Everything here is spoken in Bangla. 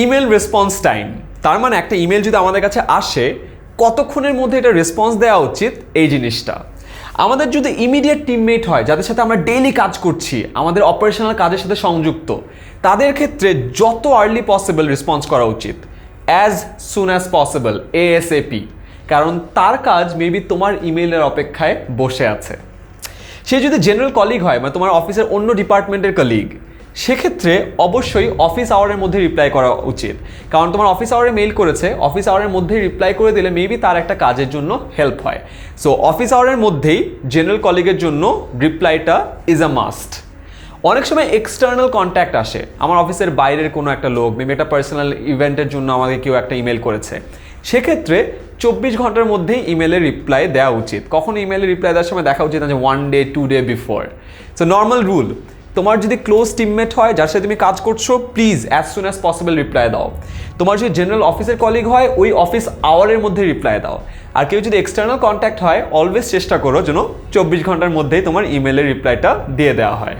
Email response time. তার মানে একটা ইমেল যদি আমাদের কাছে আসে, কতক্ষণের মধ্যে এটা রেসপন্স দেওয়া উচিত এই জিনিসটা? আমাদের যদি ইমিডিয়েট টিমমেট হয়, যাদের সাথে আমরা ডেইলি কাজ করছি, আমাদের অপারেশনাল কাজের সাথে সংযুক্ত, তাদের ক্ষেত্রে যত আর্লি পসিবল রেসপন্স করা উচিত। As soon as possible ASAP কারণ তার কাজ মেবি তোমার ইমেইলের অপেক্ষায় বসে আছে। সে যদি জেনারেল কলিগ হয় মানে তোমার অফিসের অন্য ডিপার্টমেন্টের কলিগ সেক্ষেত্রে অবশ্যই অফিস আওয়ারের মধ্যে রিপ্লাই করা উচিত। কারণ তোমার অফিস আওয়ারে মেইল করেছে অফিস আওয়ারের মধ্যেই রিপ্লাই করে দিলে মেবি তার একটা কাজের জন্য হেল্প হয়। সো অফিস আওয়ারের মধ্যেই জেনারেল কলিগের জন্য রিপ্লাইটা ইজ আ মাস্ট অনেক সময় এক্সটার্নাল কন্ট্যাক্ট আসে। আমার অফিসের বাইরের কোনো একটা লোক মেবি একটা পার্সোনাল ইভেন্টের জন্য আমাকে কেউ একটা ইমেল করেছে। সেক্ষেত্রে চব্বিশ ঘণ্টার মধ্যেই ইমেলের রিপ্লাই দেওয়া উচিত। কখন ইমেলের রিপ্লাই দেওয়ার সময় দেখা উচিত না যে one day two day before so normal rule তোমার যদি ক্লোজ টিমমেট হয়, যার সাথে তুমি কাজ করছ please as soon as possible reply দাও। তোমার যদি জেনারেল অফিসের কলিগ হয়, ওই অফিস আওয়ারের মধ্যে রিপ্লাই দাও। আর কেউ যদি এক্সটার্নাল কন্ট্যাক্ট হয় অলওয়েজ চেষ্টা করো যেন চব্বিশ ঘণ্টার মধ্যেই তোমার ইমেলের রিপ্লাইটা দিয়ে দেওয়া হয়।